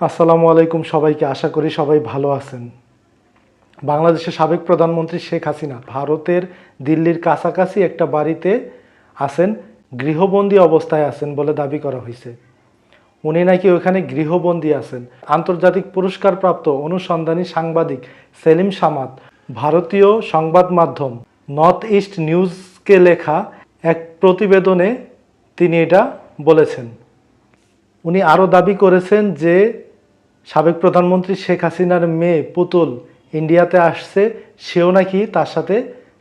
আসসালামু আলাইকুম সবাইকে, আশা করি সবাই ভালো আছেন। বাংলাদেশের সাবেক প্রধানমন্ত্রী শেখ হাসিনা ভারতের দিল্লির কাছাকাছি একটা বাড়িতে আছেন, গৃহবন্দী অবস্থায় আছেন বলে দাবি করা হয়েছে। উনি নাকি ওখানে গৃহবন্দী আছেন। আন্তর্জাতিক পুরস্কারপ্রাপ্ত অনুসন্ধানী সাংবাদিক সেলিম সামাদ, ভারতীয় সংবাদ মাধ্যম নর্থ ইস্ট নিউজকে লেখা এক প্রতিবেদনে তিনি এটা বলেছেন। উনি আরও দাবি করেছেন যে সাবেক প্রধানমন্ত্রী শেখ হাসিনার মেয়ে পুতুল ইন্ডিয়াতে আসছে, সেও নাকি তার সাথে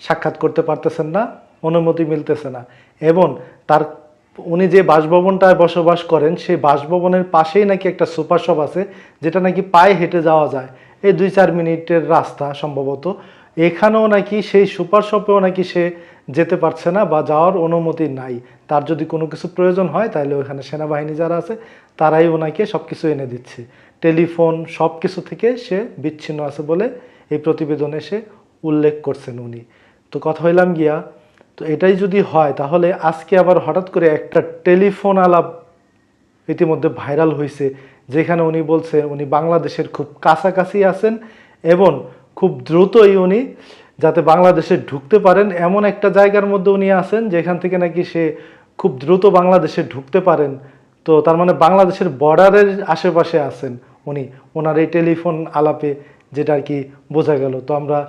সাক্ষাৎ করতে পারতেছেন না, অনুমতি মিলতেছে না। এবং তার, উনি যে বাসভবনটায় বসবাস করেন, সেই বাসভবনের পাশেই নাকি একটা সুপার শপ আছে, যেটা নাকি পায়ে হেঁটে যাওয়া যায়। এই দুই চার মিনিটের রাস্তা সম্ভবত। এখানেও নাকি সেই সুপার শপেও নাকি সে যেতে পারছে না বা যাওয়ার অনুমতি নাই। তার যদি কোনো কিছু প্রয়োজন হয়, তাহলে ওখানে সেনাবাহিনী যারা আছে, তারাই ওনাকে সব কিছু এনে দিচ্ছে। টেলিফোন সব কিছু থেকে সে বিচ্ছিন্ন আছে বলে এই প্রতিবেদনে সে উল্লেখ করছেন উনি। তো কথা হইলাম গিয়া, তো এটাই যদি হয়, তাহলে আজকে আবার হঠাৎ করে একটা টেলিফোন আলাপ ইতিমধ্যে ভাইরাল হয়েছে যেখানে উনি বলছে উনি বাংলাদেশের খুব কাছাকাছি আছেন এবং খুব দ্রুতই উনি যাতে বাংলাদেশে ঢুকতে পারেন, এমন একটা জায়গার মধ্যে উনি আছেন যেখান থেকে নাকি সে খুব দ্রুত বাংলাদেশে ঢুকতে পারেন তো তার মানে বাংলাদেশের বর্ডারের আশেপাশে আছেন উনি। ওনার এই টেলিফোন আলাপে যেটা আর কি বোঝা গেল। তো আমরা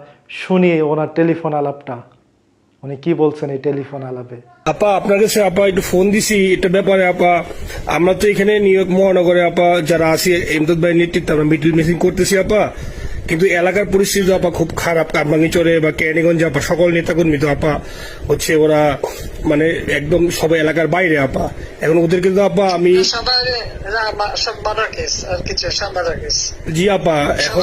শুনি ওনার টেলিফোন আলাপটা। উনি কি বলছেন এই টেলিফোন আলাপে? আপা, আপনার কাছে আপা একটু ফোন দিছি। এটা ব্যাপারে আপা, আমরা তো এখানে নিউ ইয়র্ক মহানগরে আপা যারা আছি, এমদাদ ভাই নেতৃত্বে আমরা মিডিল মিসিং করতেছি আপা। কিন্তু এলাকার পরিস্থিতি আপা খুব খারাপ। কামরাঙ্গিচরে বা ক্যানিগঞ্জ আপা সকল নেতাকর্মী তো আপা হচ্ছে ওরা মানে একদম সব এলাকার বাইরে আপা। এখন ওদের কিন্তু আপা আমি জি আপা এখন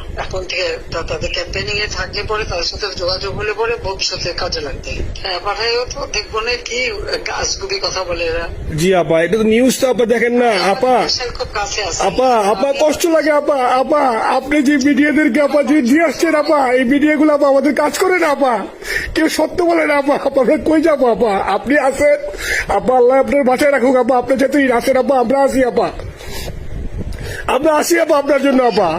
এখন থেকে তাদের ক্যাম্পেনিং এ থাকলে পরে তার সাথে যোগাযোগ হলে পরে ভবিষ্যতে কাজে লাগবে। হ্যাঁ তো দেখব না কি কথা বলে এরা। জি আপা এটা তো নিউজ তো আপা দেখেন না আপা। খুব কাছে আছে। আপা আপা কষ্ট লাগে আপা আপা আপনি যে মিডিয়াদেরকে আপা যে দিয়ে আসছেন আপা এই মিডিয়া গুলো আপা আমাদের কাজ করে না আপা। কেউ সত্য বলে না আপা। আপা আমরা কই যাব আপা? আপনি আছেন? আপা আল্লাহ আপনার বাঁচায় রাখুক আপা। আপনি যেহেতু আছেন আপা আমরা আসি আপা। আমরা আসি আপা আপনার জন্য আপা।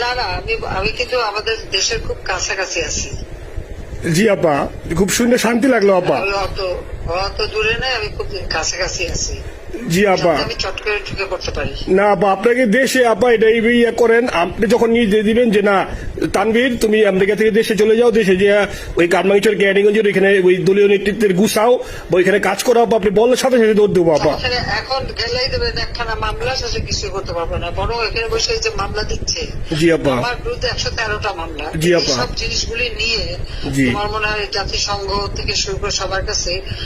না না আমি আমি কিন্তু আমাদের দেশের খুব কাছাকাছি আছি। জি আপা খুব শুনে শান্তি লাগল আপা। আমি অত অত দূরে নাই আমি খুব কাছাকাছি আছি। জি আপা। যাতে আমি চট করে ঢুকে পড়তে পারি। না আপা আপনাকে দেশে আপা এটা ইয়ে করেন আপনি যখন নিয়ে দিবেন যে না তানভীর তুমি আমেরিকা থেকে দেশে চলে যাও দেশে যে ওই কারমাঙ্গিচর ক্যাডিগঞ্জের ওইখানে ওই দলীয় নেতৃত্বের গুছাও বা ওইখানে কাজ করো আপা আপনি বললে সাথে সাথে দৌড় দেবো আপা। এখানে গেলেই দেবেন একখানা মামলা শেষে কিছু করতে পারবে না বরং এখানে বসে যে মামলা দিচ্ছে। জি আপা। আমার বিরুদ্ধে একশো তেরোটা মামলা। জি আপা। সব জিনিসগুলি নিয়ে জি। তোমার মনে হয় জাতিসংঘ থেকে শুরু করে সবার কাছে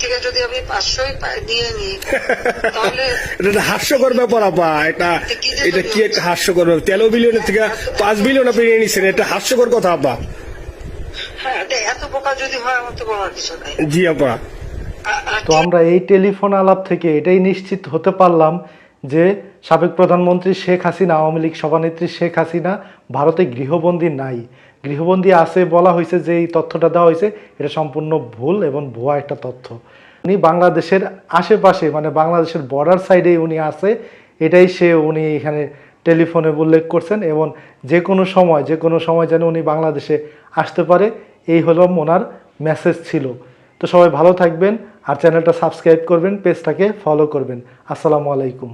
থেকে যদি আমি পাঁচশোই নিয়ে নিই তাহলে এটা হাস্যকর ব্যাপার আপা। এটা এটা কি একটা হাস্যকর ব্যাপার? তেরো বিলিয়নের থেকে পাঁচ বিলিয়ন আপনি নিয়ে নিচ্ছেন এটা হাস্যকর কথা আপা। হ্যাঁ এত বোকা যদি হয় আমার তো বলার কিছু নাই। জি আপা। তো আমরা এই টেলিফোন আলাপ থেকে এটাই নিশ্চিত হতে পারলাম যে সাবেক প্রধানমন্ত্রী শেখ হাসিনা, আওয়ামী লীগ সভানেত্রী শেখ হাসিনা, ভারতে গৃহবন্দী নাই। গৃহবন্দী আছে বলা হয়েছে যে এই তথ্যটা দেওয়া হয়েছে, এটা সম্পূর্ণ ভুল এবং ভুয়া একটা তথ্য। উনি বাংলাদেশের আশেপাশে মানে বাংলাদেশের বর্ডার সাইডে উনি আছে, এটাই সে উনি এখানে টেলিফোনে উল্লেখ করছেন এবং যে কোনো সময়, যে কোনো সময় যেন উনি বাংলাদেশে আসতে পারে, এই হলো ওনার মেসেজ ছিল। তো সবাই ভালো থাকবেন আর চ্যানেলটা সাবস্ক্রাইব করবেন, পেজটাকে ফলো করবেন। আসসালামু আলাইকুম।